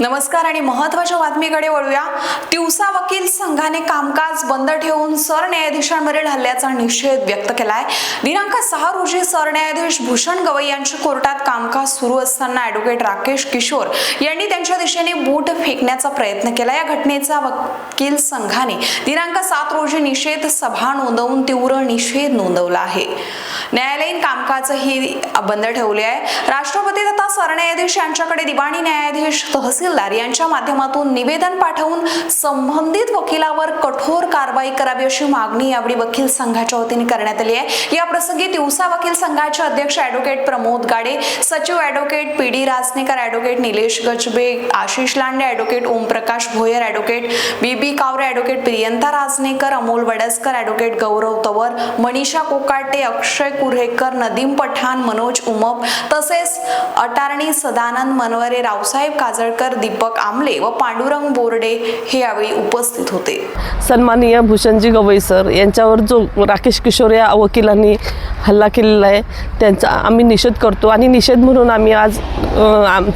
नमस्कार आणि महत्त्वाच्या बातमीकडे वळूया. तिवसा वकील संघाने कामकाज बंद ठेवून सरन्यायाधीशांवरील हल्ल्याचा निषेध व्यक्त केलाय. दिनांक सहा रोजी सरन्यायाधीश भूषण गवई यांच्या कोर्टात कामकाज सुरू असताना ऍडव्होकेट राकेश किशोर यांनी त्यांच्या दिशेने बूट फेकण्याचा प्रयत्न केला. या घटनेचा वकील संघाने दिनांक सात रोजी निषेध सभा नोंदवून तीव्र निषेध नोंदवला आहे. न्यायालयीन कामकाजही बंद ठेवले आहे. राष्ट्रपती तथा सरन्यायाधीश यांच्याकडे दिवाणी न्यायाधीश तहसीलदार यांच्या माध्यमातून निवेदन पाठवून संबंधित वकिलावर कठोर कारवाई करावी अशी मागणी यावेळी वकील संघाच्या वतीने करण्यात आली आहे. या प्रसंगी तिवसा वकील संघाचे अध्यक्ष ॲडव्होकेट प्रमोद गाडे सचिव advocate P D Rajnekar advocate Nilesh Gajbe Ashish Lande advocate Omprakash Bhoyar advocate B B Kaware advocate Priyanta Rajnekar Amol Wadaskar advocate Gaurav Tawar Manisha Kokate अक्ष अक्षय कुऱ्हेकर नदीम पठाण मनोज उमप तसेच अटारणी सदानंद मनवरे रावसाहेब काजळकर दीपक आमले व पांडुरंग बोर्डे हे यावेळी उपस्थित होते. सन्माननीय भूषणजी गवई सर यांच्यावर जो राकेश किशोर या वकिलांनी हल्ला केलेला आहे त्यांचा आम्ही निषेध करतो. आणि निषेध म्हणून आम्ही आज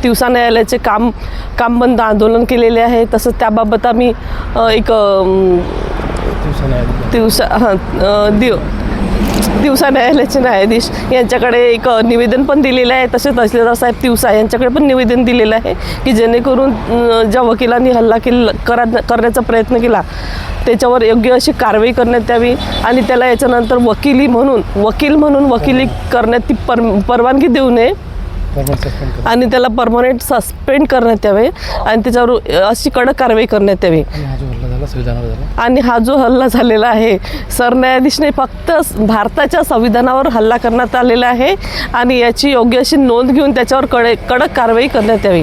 तिवसा न्यायालयाचे काम काम बंद आंदोलन केलेले आहे. तसंच त्याबाबत आम्ही एक दिवसा हां दिव दिवसा न्यायालयाचे न्यायाधीश यांच्याकडे एक निवेदन पण दिलेलं आहे. तसेच तहसीलदार साहेब दिवसा यांच्याकडे पण निवेदन दिलेलं आहे की जेणेकरून ज्या वकिलांनी हल्ला केला करा करण्याचा प्रयत्न केला त्याच्यावर योग्य अशी कारवाई करण्यात यावी आणि त्याला याच्यानंतर वकिली म्हणून वकील म्हणून वकिली करण्यात ती पर परवानगी देऊ नये आणि त्याला परमनंट सस्पेंड करण्यात यावे आणि त्याच्यावर अशी कडक कारवाई करण्यात यावी. आणि हा जो हल्ला झाला संविधानावर झाला? आणि हा जो हल्ला झालेला आहे सरन्यायाधीशने फक्त भारताच्या संविधानावर हल्ला करण्यात आलेला आहे आणि याची योग्य अशी नोंद घेऊन त्याच्यावर कडे कडक कारवाई करण्यात यावी.